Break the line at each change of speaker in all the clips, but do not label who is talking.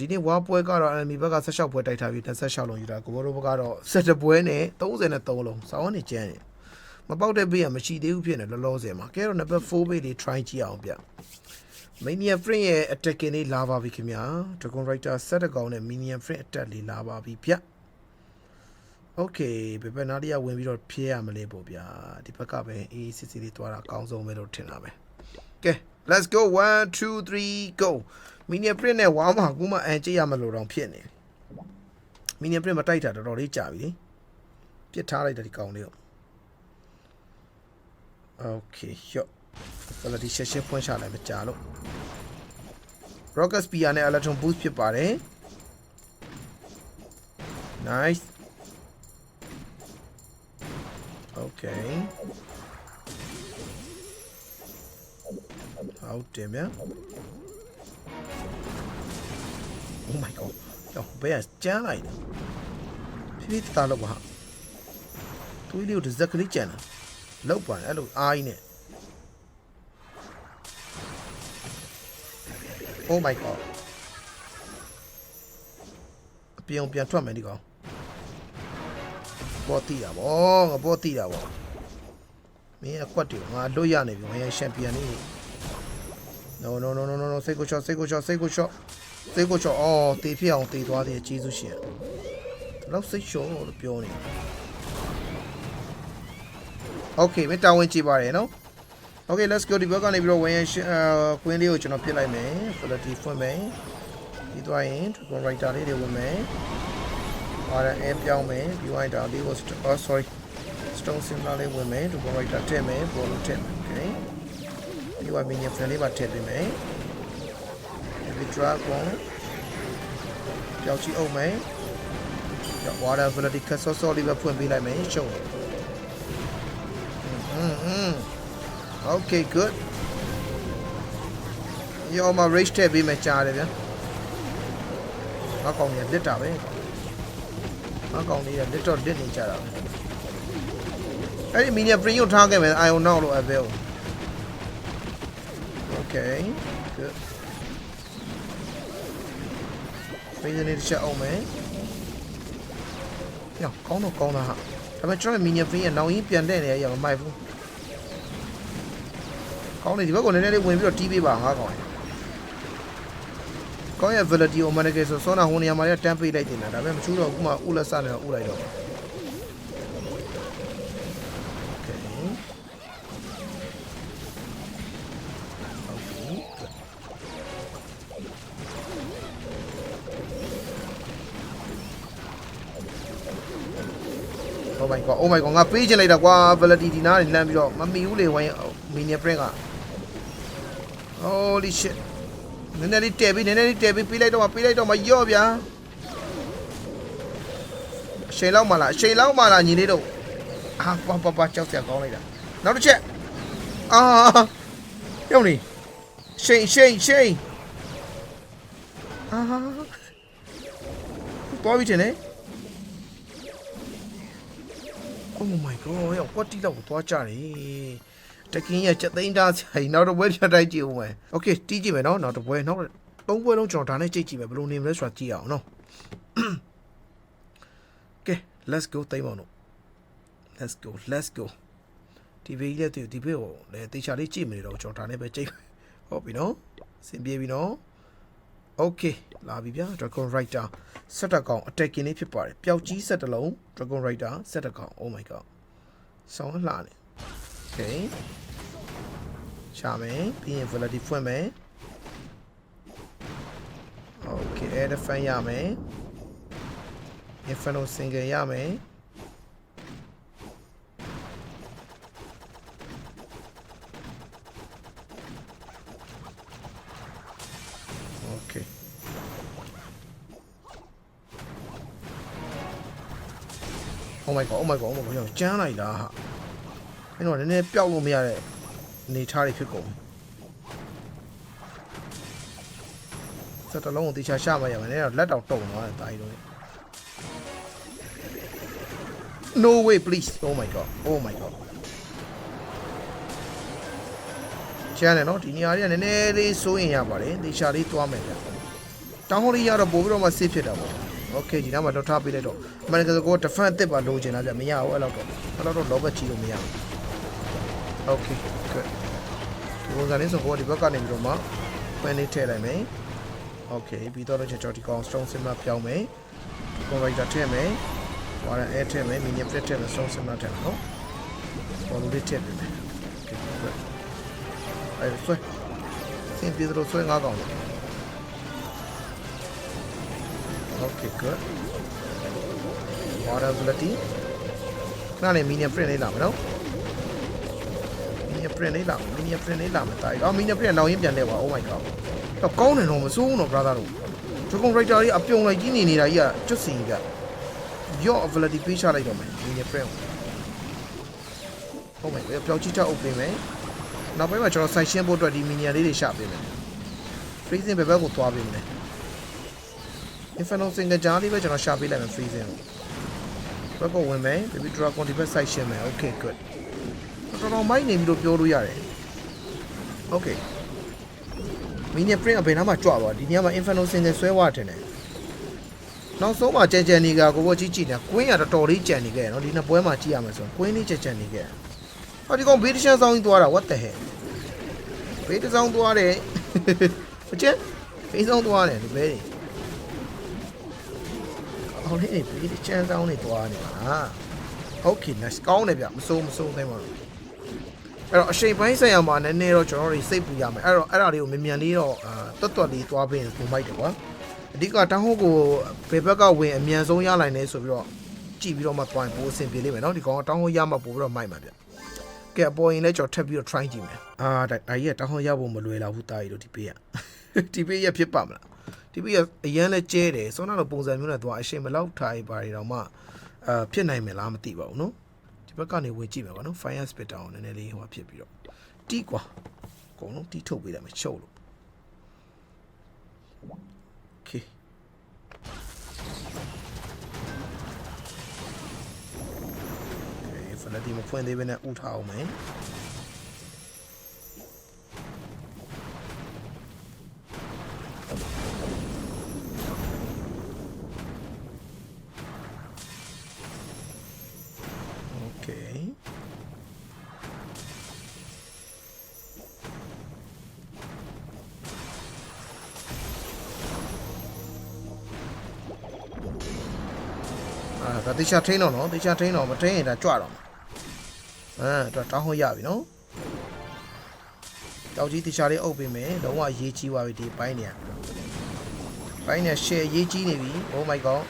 ဒီနေ့ဝါပွဲကတော့ enemy ဘက်က16ပွဲတိုက်ထားပြီး26လုံးယူတာကိုဘောတို့ဘက်ကတော့17ပွဲနဲ့33လုံးစောင်းနေကျန်းနေမပေါက်တဲ့ဘေးကမရှိသေးဘူးဖြစ်နေလောလောဆယ်မှာကဲတော့ number 4ဘေးလေး try ကြည့်အောင်ဗျ Mania Friend ရဲ့ attacking လေးလာပါပြီခင်ဗျာ Dragon Rider ဆက်တကောင်နဲ့ Minion Friend attack လေးလာပါပြီဗျ Okay ဘယ်ဘက်နားလေးကဝင်ပြီးတော့ဖြဲရမလဲပေါ့ဗျာဒီဘက်ကပဲအေးစစ်စစ်လေးသွားတာအကောင်းဆုံးပဲလို့ထင်တာပဲကဲ let's go 1 2 3 go Minion Print နဲ့ဝါမှာကူမှအန်ကြည့်ရမလို့တော့ဖြစ်နေ Minion Print မတိုက်တာတော်တော်လေးကြာပြီလေပြစ်ထားလိုက်တာဒီကောင်လေးကို Okay ရော့ quality ရှက်ရှက်ဖွင့်ချလိုက်မကြာလို့ Rocket Spear နဲ့ Electron Boost ဖြစ်ပါတယ် Nice Okay ဟုတ်တယ်ဗျာ Oh my god ကြောက်ဘယ်ကကျန်းလိုက်တယ်ဖိဖိတာလောက်ပါတွေးလေးကိုတစ်စက်ကလေးကျန်တာလောက်ပါနဲ့အဲ့လိုအားကြီးနဲ့ Oh my god အပြောင်ပြန်ထွက်မယ်ဒီကောင်ပေါ်တီးတာဗောငါပေါ်တီးတာဗောမင်းအကွက်တွေငါလွတ်ရနေပြီငါရချန်ပီယံလေး No no no no no no စိတ်ကိုချော့စိတ်ကိုချော့စိတ်ကိုချော့ စိတ်ကိုချော့အော်တေဖြစ်အောင်တေသွားတယ်ကျေးဇူးရှင်လောက်စိတ်ချော့လို့ပြောနေ Okay မတာဝန်ကြည့်ပါရနော် Okay let's go ဒီဘက်ကနေပြီးတော့ဝင်ရကွင်းလေးကိုကျွန်တော်ပြစ်လိုက်မယ် quality ဖွင့်မယ်ပြီးသွားရင် Dragon Rider လေးတွေဝင်မယ် RN ပြောင်းမယ်ပြီးသွားရင်ဒါလေးကို oh sorry stone symbol လေးဝင်မယ် Dragon Rider ထည့်မယ်ဘောလုံးထည့်မယ် okay ပြီးသွား minion friend လေးပါထည့်ပေးမယ် ဒီ dragon ကြောက်ချီအုပ်မယ် water ability ခက်ဆော့ဆော့လေးပဲဖွင့်ပေးလိုက်မယ်ရှုံးอืมอืม Okay good ရောမ rage ထည့်ပေးမယ်ကြားတယ်ဗျာငါကောင်ကြီးလစ်တာပဲငါကောင်ကြီးကလစ်တော့လစ်နေကြတာပဲအဲ့ဒီ minion print ကိုထားခဲ့မယ် ion နောက်လို့ avail Okay good ပေးနေတစ်ချက်အောင်မယ်ညကောင်းတော့ကောင်းတာဟာဒါပေမဲ့ကျွန်တော် minion print ရဲ့နောင်ရင်းပြန်တဲ့နေရရမမိုက်ဘူးကောင်းနေဒီဘက်ကနည်းနည်းလေးဝင်ပြီးတော့တီးပေးပါငါကောင်းရင်ကောင်းရဲ့ validity ကိုမနကေဆိုစောနာဟိုနေရာမှာတန်းပေးလိုက်တင်တာဒါပေမဲ့မချူတော့ခုမှဥလက်စနေတော့ဥလိုက်တော့ Oh my god oh my god ငါပေးချင်လိုက်တာကွာ validity ဒီနားနေလမ်းပြီးတော့မမီဘူးလေဝိုင်း mini print က holy shit နည်းနည်းလေးတဲပြီးနည်းနည်းလေးတဲပြီးပေးလိုက်တော့မှပေးလိုက်တော့မှယော့ဗျာအချိန်လောက်မှလားအချိန်လောက်မှလားညီလေးတို့အာပပပကြောက်စရာကောင်းလိုက်တာနောက်တစ်ချက်အာရောက်နေရှိန်ရှိန်ရှိန်အာပေါ်ပြီတင် Oh my god ရောက်ကွက်တီလောက်ကိုသွားကြတယ်တကင်းရဲ့ချက်သိန်းသားဆိုင်နောက်တော့ဝဲဖြတ်တိုက်ကြည့်ဦးမယ် Okay တီးကြည့်မယ်နော်နောက်တော့ဘွဲနောက်သုံးဘွဲလုံးကျွန်တော်ဒါနဲ့ကြည့်ကြည့်မယ်ဘယ်လိုနေမလဲဆိုတာကြည့်အောင်နော် Okay let's go သိမ်းပါဦးနော် let's go let's go ဒီဘေးလေးတူဒီဘေးကိုလည်းတေချာလေးကြည့်မယ်တော့ကျွန်တော်ဒါနဲ့ပဲကြည့်ဟုတ်ပြီနော်စင်ပြေပြီနော် Okay လာပြီဗျာ Dragon Rider ဆက်တကောင် attacking လေးဖြစ်ပါတယ်ပျောက်ကြီးဆက်တလုံး Dragon Rider ဆက်တကောင် Oh my god ဆောင်းလှနေ Okay ရှာမယ်ပြီးရင် Validity ဖွင့်မယ် Okay Elephant ရမယ် Inferno Single ရမယ် my god oh my god oh my god ကျန်းလိုက်တာဟာအဲ့တော့နည်းနည်းပျောက်လို့မရတဲ့အနေထားတွေဖြစ်ကုန်စက်တလုံးကိုတေချာရှာမရမယ်နည်းတော့လက်တောင်တုံသွားတယ်တာကြီးတော့ No way please oh my god oh my god ကျန်းတယ်နော်ဒီနေရာလေးကနည်းနည်းလေးစိုးရင်ရပါတယ်တေချာလေးသွားမယ်ဗျတောင်းဟိုလေးရတော့ပို့ပြီးတော့မှ save ဖြစ်တာပေါ့ โอเคဒီနားမှာတော့ထားပေးလိုက်တော့အမှန်တကယ်ဆိုကို defense အစ်စ်ပါလိုချင်တာဗျမရဘူးအဲ့လောက်တော့အဲ့လောက်တော့ lobat ကြီးလို့မရဘူးโอเค good ဒီပုံစံလေးဆိုကိုဒီဘက်ကနေပြီးတော့မှ fan လေးထည့်လိုက်မယ်โอเคပြီးတော့ကျွန်တော်ဒီကောင် stone simmer ပြောင်းမယ် converter ထည့်မယ် water air ထည့်မယ် mini flip ထည့်မယ် stone simmer ထည့်မယ်နော်ဘောလုံးလေးထည့်ပေးမယ် okay good အဲ့ဆွဲစင်ပြေတော့ဆွဲငါးကောင်လေ okay good water ability ခဏလေး mini print လေးလာမယ်နော် mini print လေးလာ mini print လေးလာမယ်တာအော် mini print လောင်ရင်းပြန်လဲပါ oh my god တော့ကောင်းတယ်တော့မစိုးဘူးတော့ brother တို့ Dragon Rider ကြီးအပြုံလိုက်ကြီးနေနေတာကြီးကကျွတ်စီကြီးကရော့ ability ပေးချလိုက်တော့မယ် mini print ဟုတ်မယ်ပြောင်းချစ်ချအုပ်ပေးမယ်နောက်ပိုင်းမှာကျွန်တော် site ရှင်းဖို့အတွက်ဒီ minion လေးတွေရှာပေးမယ် freezing ဘယ်ဘက်ကိုသွားပေးမလဲ Inferno single ကြားလေးပဲကျွန်တော်ရှာပေးလိုက်မယ် freezing ကိုဘက်ကိုဝင်မယ် baby dragon ဒီဘက် site ရှင်းမယ် okay good တော်တော်မိုက်နေပြီလို့ပြောလို့ရတယ် okay minion print အဘယ်နားမှာကြွသွားဒီနေရာမှာ Inferno single ဆွဲသွားတယ်နဲ့နောက်ဆုံးမှာကြံကြံနေကကိုကိုကြည့်ကြည့်နေကွင်းရတော်တော်လေးကြံနေခဲ့ရနော်ဒီနှစ်ပွဲမှာကြည့်ရမယ်ဆိုရင်ကွင်းလေးကြံကြံနေခဲ့ရဟောဒီကောင်ဘေးတချမ်းဆောင်ကြီးသွားတာ what the hell ဘေးတဆောင်သွားတယ်မကျက်ဘေးဆောင်သွားတယ်ဒီဘေး အော်လေးဘေးတချမ်းဆောင်နေသွားနေပါလား okay nice ကောင်းတယ်ဗျမစိုးမစိုးသိမ်းပါဘူးအဲ့တော့အချိန်ပိုင်းဆိုင်ရာမှာနည်းနည်းတော့ကျွန်တော်တို့စိတ်ပူရမယ်အဲ့တော့အဲ့ဒါလေးကိုမြန်မြန်လေးတော့အာတွတ်တွတ်လေးသွားပေးရင်ပုံမိုက်တယ်ကွာအဓိကတောင်းဟုတ်ကိုဘယ်ဘက်ကဝင်အမြန်ဆုံးရနိုင်လဲဆိုပြီးတော့ကြည့်ပြီးတော့မှသွားရင်ပိုအဆင်ပြေလိမ့်မယ်နော်ဒီကောင်ကတောင်းဟုတ်ရမှပို့ပြီးတော့မိုက်မှာဗျကဲအပေါ်ရင်လည်းကျွန်တော်ထပ်ပြီးတော့ try ကြည့်မယ်အာဒါဒါကြီးကတောင်းဟုတ်ရဖို့မလွယ်လာဘူးတာကြီးတို့ဒီပေးရဒီပေးရဖြစ်ပါမလား ဒီပေးရအရန်လဲကျဲတယ်စောနာတော့ပုံစံမျိုးနဲ့သွားအချိန်မလောက်ထားရပါရီတော့မှအာဖြစ်နိုင်မယ်လားမသိပါဘူးနော်ဒီဘက်ကနေဝင်ကြည့်မယ်ကွာနော် fire spit တောင်းနည်းနည်းလေးဟိုဖြစ်ပြီးတော့တီးကွာအကုန်လုံးတီးထုတ်ပေးလိုက်မယ်ချုပ်လို့ okay ဖလတီမဖွင့်သေးဘဲနဲ့ဥထားအောင်မယ် Okay. အာဒါတေချာထိန်းတော့နော်တေချာထိန်းတော့မထိန်းရင်ဒါကြွတော့မှာအဲဒါတောင်းဟုတ်ရပြီနော်တောက်ကြီးတေချာလေးအုပ်ပေးမယ်လုံးဝရေးကြီးပါပြီဒီပိုင်းနေရပိုင်းနေရှယ်ရေးကြီးနေပြီ oh my god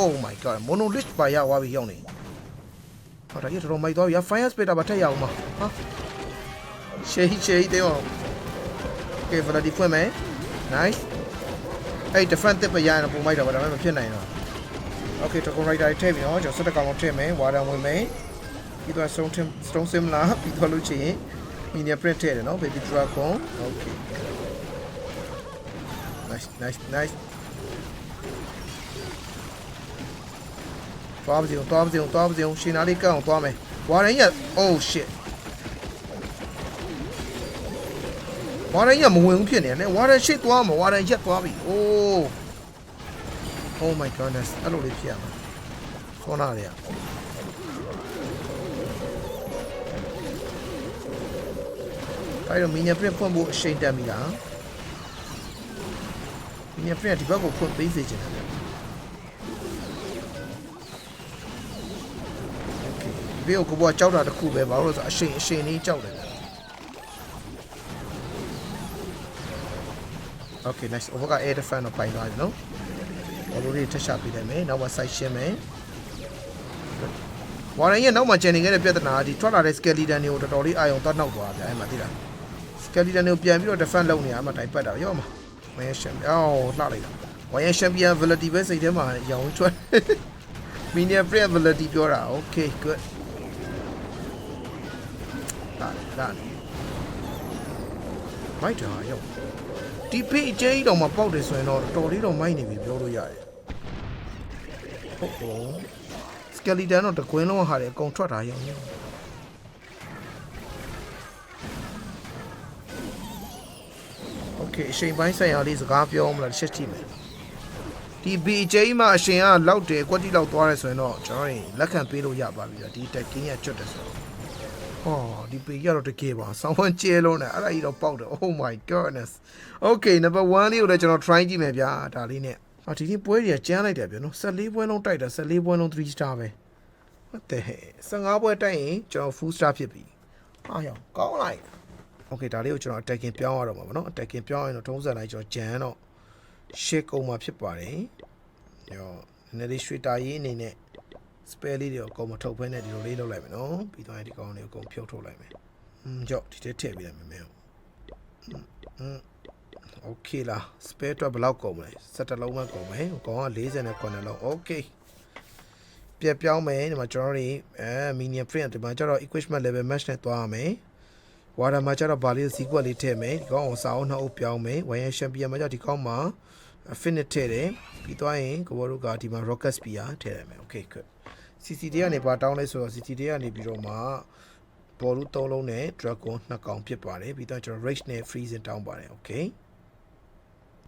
oh my god monolith ပါရသွားပြီရောက်နေ တော်ရရတော်မိုက်သွားပြီဟာ fire ok ပါထက်ရအောင်ပါဟာရှေ့ရှေ့တေးအောင် Okay ဗလာဒီဖွင့်မယ် nice. အဲ့ defend တစ်ပရရင်ပုံမိုက်တော့ဗလာမဖြစ်နိုင်တော့ Okay token rider ထည့်ပြီနော်ကျွန်တော်စက်တကောင်လုံးထည့်မယ် water ဝင်မယ်ပြီးတော့ stone stone sim လာပြီးတော့လို့ချင် mini print ထည့်တယ်နော် baby dragon. Okay. Nice nice nice. သွားပါစေအောင်သွားပါစေအောင်သွားပါစေအောင်ရှင်နာလေးကတ်အောင်သွားမယ်ဝါရန်ရ oh shit ဝါရန်ရမဝင်ဘူးဖြစ်နေတယ်ဝါရန်ရှိတ်သွားမှာဝါရန်ရက်သွားပြီ oh oh my goodness အဲ့လိုလေးဖြစ်ရမှာခေါနာလေးอ่ะအဲ့တော့မင်းညာပြဖွင့်ဖို့အချိန်တန်ပြီလားမင်းညာပြဒီဘက်ကိုဖွင့်ပေးစေချင်တယ် ဘေးကိုဘောကြောက်တာတခုပဲဘာလို့လဲဆိုအချိန်အချိန်လေးကြောက်တယ်ဗျ Okay nice over က air defense တော့ပိုင်သွားပြီနော်ဘောလုံးလေးထက်ရှာပေးလိုက်မယ်နောက်မှ site ရှင်းမယ်ဝါရန်ရဲ့နောက်မှကျန်နေခဲ့တဲ့ပြဿနာကဒီထွက်လာတဲ့ skeleton တွေကိုတော်တော်လေးအာရုံသွားနောက်သွားဗျအဲ့မှာသိလား skeleton တွေကိုပြန်ပြီးတော့ defense လုပ်နေရမှာတိုင်ပတ်တာရောမှာဝိုင်းရှမ်အော်လှလိုက်တာဝိုင်းရှမ်ပီယံ ability ပဲစိတ်ထဲမှာရောင်းထွက် mini print ability ပြောတာ okay good ဒါဒါမိုက်တာရောဒီဖေးအကျဲကြီးတော့မပေါက်တယ်ဆိုရင်တော့တော်လေးတော့မိုက်နေပြီပြောလို့ရတယ်ဟုတ်ဟုတ် skeleton တော့တကွင်းလုံးဟာတယ်အကုန်ထွက်တာရောရော โอเค เคအချိန်ပိုင်းဆိုင်ရာလေးစကားပြောမလားတစ်ချက်ကြည့်မယ်ဒီ BJ မှာအရှင်ကလောက်တယ်ကွက်တိလောက်သွားရဲဆိုရင်တော့ကျွန်တော်ရင်လက်ခံပေးလို့ရပါပြီဗျာဒီတက်ကင်းရကျွတ်တယ်ဆိုတော့ ဟောဒီပေကြီးကတော့တကယ်ပါဆောင်းဝန်းကျဲလုံးနဲ့အဲ့ဒါကြီးတော့ပေါက်တယ် Oh my goodness Okay number 1လေးကိုလည်းကျွန်တော် try ကြည့်မယ်ဗျာဒါလေးနဲ့အာဒီနေ့ပွဲတွေကကျန်းလိုက်တယ်ဗျာနော်14ပွဲလုံးတိုက်တာ14ပွဲလုံး3 star ပဲ What the hell 15ပွဲတိုက်ရင်ကျွန်တော် full star ဖြစ်ပြီဟာရောကောင်းလိုက် Okay ဒါလေးကိုကျွန်တော် attacking ပြောင်းရတော့မှာဗောနော် attacking ပြောင်းရင်တော့ထုံးစံလိုက်ကျွန်တော်ဂျန်တော့ shake ကုန်မှာဖြစ်ပါတယ်ရောနည်းနည်းလေးရွှေတာရေးအနေနဲ့ spell လေးတွေကိုအကုန်မထုတ်ဖဲနဲ့ဒီလိုလေးလုပ်လိုက်မယ်နော်ပြီးတော့ဒီကောင်လေးကိုအကုန်ဖြုတ်ထုတ်လိုက်မယ်อืมကြောက်ဒီထဲထည့်ပေးလိုက်မယ်မဲอืม okay လား spell တော့ဘယ်လောက်ကုန်မလဲ17လုံးမှကုန်မယ်ကောင်က49လုံး okay ပြက်ပြောင်းမယ်ဒီမှာကျွန်တော်တို့အဲ minion print ဒီမှာကျတော့ equipment level match နဲ့သွားရမယ် ဝါဒမှာကျတော့ဗာလေးစီကွက်လေးထည့်မယ်ဒီကောင်အောင်စာအုပ်နှစ်အုပ်ပြောင်းမယ်ဝိုင်ယန်ချန်ပီယံမှာကျတော့ဒီကောင်မှာ finish ထည့်တယ်ပြီးသွားရင်ကိုဘောတို့ကဒီမှာ rocket spear ထည့်ရမယ် okay good CCD ကနေပါတောင်းလဲဆိုတော့ CCD ကနေပြီးတော့မှဘော်လူ၃လုံးနဲ့ dragon နှစ်ကောင်ဖြစ်ပါတယ်ပြီးတော့ကျွန်တော် rage နဲ့ freezing တောင်းပါတယ် okay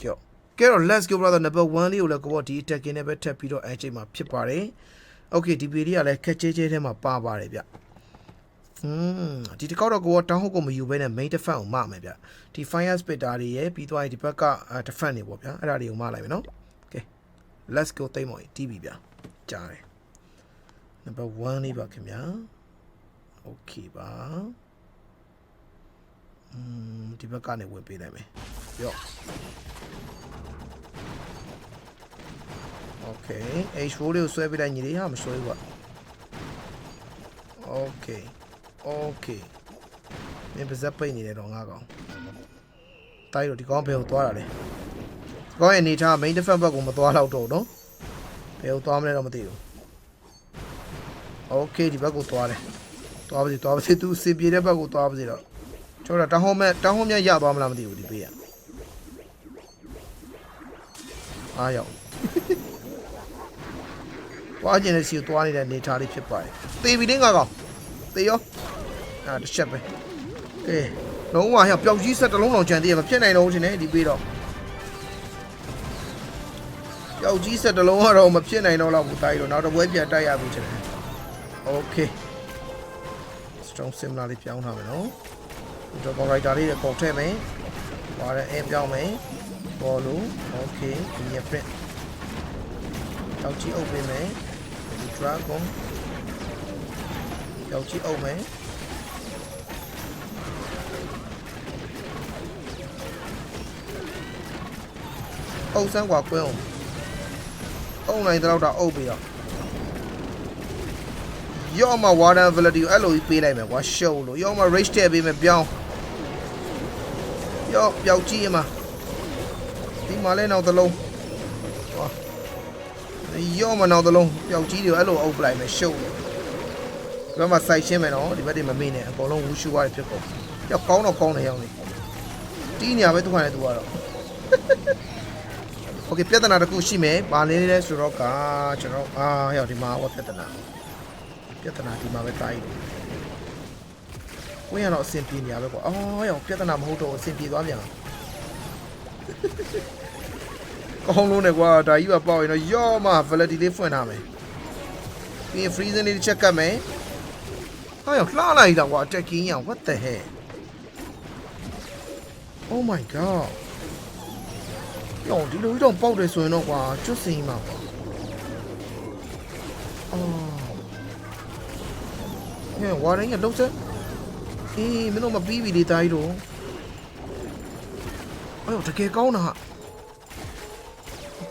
ကြောကဲတော့ let's go brother number 1လေးကိုလည်းကိုဘောဒီ attacking နဲ့ပဲထပ်ပြီးတော့အဲချိန်မှာဖြစ်ပါတယ် okay ဒီ video ကလည်းခက်ချေချေထဲမှာပါပါတယ်ဗျ อืมဒီတစ်ခေါက်တော့ကိုကတောင်းဟုတ်ကိုမယူဘဲနဲ့ main defense ကိုမမယ်ဗျဒီ fire spitter တွေရဲ့ပြီးသွားရင်ဒီဘက်က defense တွေပေါ့ဗျာအဲ့ဒါတွေကိုမလိုက်မယ်နော် okay let's go တိတ်မော်တီးပြီဗျကြားတယ် number 1လေးပါခင်ဗျာ okay ပါอืมဒီဘက်ကနေဝင်ပေးလိုက်မယ်ရော့ okay h4 လေးကိုဆွဲပေးလိုက်ညီလေးဟာမဆွဲဘူးကွာ okay okay မင်းပါဇက်ပိတ်နေတယ်တော့ငါကောင်တိုက်တော့ဒီကောင်ဘယ်ကိုသွားတာလဲဒီကောင်ရဲ့အနေထား main defense ဘက်ကိုမသွားတော့တော့နော်ဘယ်ကိုသွားမလဲတော့မသိဘူး okay ဒီဘက်ကိုသွားတယ်သွားပါစေသွားပါစေသူစင်ပြေတဲ့ဘက်ကိုသွားပါစေတော့ကျွန်တော်တောင်းဟောမဲ့တောင်းဟောမြတ်ရသွားမလားမသိဘူးဒီပေးရအားရောက်သွားကျင်တဲ့စီကိုသွားနေတဲ့အနေထားလေးဖြစ်ပါတယ်သေပြီလေးငါကောင်သေရော အာတစ်ချက်ပဲကဲလုံးဝဟဲ့ပျောက်ကြီးဆက်တစ်လုံးတော့ကြံသေးရမဖြစ်နိုင်တော့ဘူးရှင်နဲ့ဒီပေးတော့ပျောက်ကြီးဆက်တစ်လုံးကတော့မဖြစ်နိုင်တော့လောက်ဘူးတိုက်တော့နောက်တစ်ပွဲပြန်တိုက်ရပြီရှင်နဲ့ Okay strong similar လေးပြောင်းထားမယ်နော်ဒီတော့ writer လေးကိုထည့်မယ်ပါတဲ့အဲပြောင်းမယ်ဘောလုံး okay ဒီရပြက်တောက်ကြီးအုပ်ပေးမယ်ဒီ dragon တောက်ကြီးအုပ်မယ်ပ်စမ်းกว่าကွင်းအောင်အုပ်နိုင်တော့တော့အုပ်ပြီးတော့ရော့မ water validity ကိုအဲ့လိုကြီးပေးလိုက်မယ်ကွာရှုပ်လို့ရော့မ rage ထည့်ပေးမယ်ပြောင်းရော့ပျောက်ကြီးရမှာဒီမှာလဲနောက်တစ်လုံး ရောမနောက်သလုံးပျောက်ကြီးတွေအဲ့လိုအုပ်ပလိုက်မယ်ရှုပ်တယ်ဒီဘက်မှာစိုက်ရှင်းမယ်နော်ဒီဘက်တွေမမေ့နဲ့အကုန်လုံးဝူရှူရတယ်ဖြစ်ကုန်ရောက်ကောင်းတော့ကောင်းတယ်ရောက်နေတီးနေရပဲသူကလည်းသူကတော့ โอเคပြဿနာတစ်ခုရှိမယ်ဘာလဲလဲဆိုတော့ကကျွန်တော်အာရောက်ဒီမှာဟောပြဿနာပြဿနာဒီမှာပဲတားရည်ဝင်းရတော့အဆင်ပြေနေရပဲကွာအော်ရောက်ပြဿနာမဟုတ်တော့အဆင်ပြေသွားပြန် ကောင်းလုံးနဲ့ကွာဒါကြီးပါပေါက်ရင်တော့ရော့မှ validity လေးဖွင့်ထားမယ်ပြီးရင် freezing လေးတစ်ချက်ကတ်မယ်ဟာရောက်လှလိုက်တာကွာ attacking ရ what the hell oh my god ယောဒီလိုကြီးတော့ပေါက်တယ်ဆိုရင်တော့ကွာကျွတ်စင်းမှာကွာအော်ဟဲ့ဝါရင်းရလုံးစက်အေးမင်းတို့မပြီးပြီလေတာကြီးတို့အော်တကယ်ကောင်းတာဟာ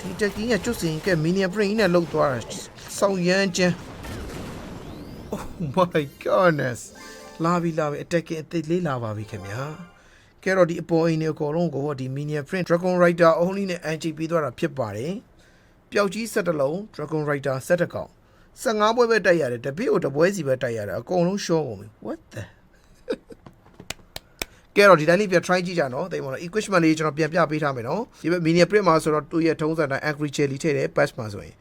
ဒီတက်ကင်းကကျွတ်စင်ကမီနီယာပရင်နဲ့လောက်သွားတာစောင်းရမ်းချမ်း Oh my goodness လာပြီလာပြီအတက်ကင်းအသိလေးလာပါပြီခင်ဗျာကဲ တော့ဒီအပေါ်အိမ်တွေအကုန်လုံးကိုဒီ minion print dragon rider only နဲ့ NG ပြီးသွားတာဖြစ်ပါတယ်ပျောက်ကြီးဆက်တလုံး dragon rider ဆက်တကောင်15ပွဲပဲတိုက်ရတယ်တပည့်ကိုတပွဲစီပဲတိုက်ရတယ်အကုန်လုံးရှော့ကုန်ပြီ what the ကဲတော့ဒီတိုင်းလေးပြန် try ကြည့်ကြနော်တိမ်မော်နော် equipment လေးကျွန်တော်ပြန်ပြပေးထားမယ်နော်ဒီဘက် mini print မှာဆိုတော့သူ့ရဲ့ထုံးစံတိုင်း angry jelly ထည့်တယ် patch မှာဆိုရင်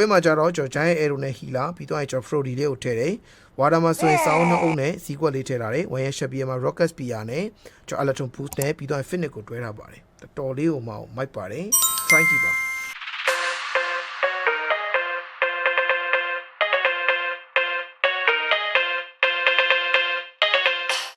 ကွင်းမှာကျတော့ကျွန်တော် giant arrow နဲ့ healer ပြီးတော့ကျွန်တော် frody လေးကိုထည့်တယ်ဝါတာမှာဆိုရင် sound နှုတ်အုပ်နဲ့ sequel လေးထည့်ထားတယ် wire shape မှာ rocket spear နဲ့ကျွန်တော် electron boost နဲ့ပြီးတော့ fitness ကိုတွဲထားပါတယ်တော်တော်လေးကိုမှမိုက်ပါတယ် try ကြည့်ပါ